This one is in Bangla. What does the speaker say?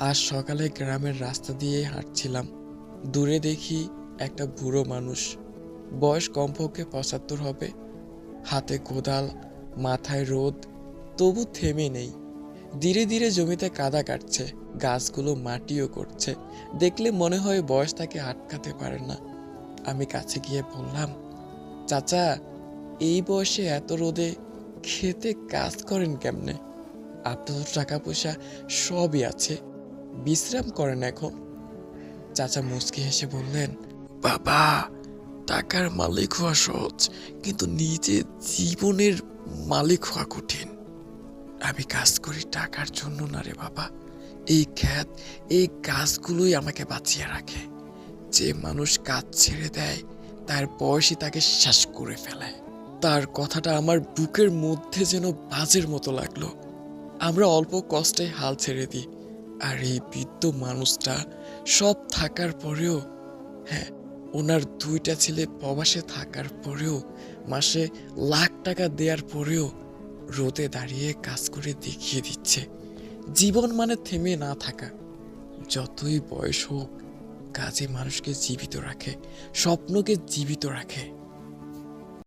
আজ সকালে গ্রামের রাস্তা দিয়ে হাঁটছিলাম। দূরে দেখি একটা বুড়ো মানুষ। বয়স কমপক্ষে পঁচাত্তর হবে। হাতে কোদাল, মাথায় রোদ, তবু থেমে নেই। ধীরে ধীরে জমিতে কাদা কাটছে, গাছগুলো মাটিও করছে। দেখলে মনে হয় বয়স তাকে আটকাতে পারে না। আমি কাছে গিয়ে বললাম, চাচা, এই বয়সে এত রোদে খেতে কাজ করেন কেমনে? আপনার টাকা পয়সা সবই আছে। বিশ্রাম করেন এখন। চাচা মুচকি হেসে বললেন, বাবা, টাকার মালিক হওয়া সহজ, কিন্তু নিজে জীবনের মালিক হওয়া কঠিন। আমি কাজ করি টাকার জন্য না রে বাবা। এই খ্যাত, এই গাছগুলোই আমাকে বাঁচিয়ে রাখে। যে মানুষ কাজ ছেড়ে দেয়, তার বয়সই তাকে শ্বাস করে ফেলে। তার কথাটা আমার বুকের মধ্যে যেন বাজের মতো লাগল। আমরা অল্প কষ্টে হাল ছেড়ে দিই। আর এই বৃদ্ধ মানুষটা সব থাকার পরেও হ্যাঁ ওনার দুইটা ছেলে প্রবাসে থাকার পরেও, মাসে লাখ টাকা দেওয়ার পরেও রোদে দাঁড়িয়ে কাজ করে দেখিয়ে দিচ্ছে। জীবন মানে থেমে না থাকা। যতই বয়স হোক, কাজে মানুষকে জীবিত রাখে, স্বপ্নকে জীবিত রাখে।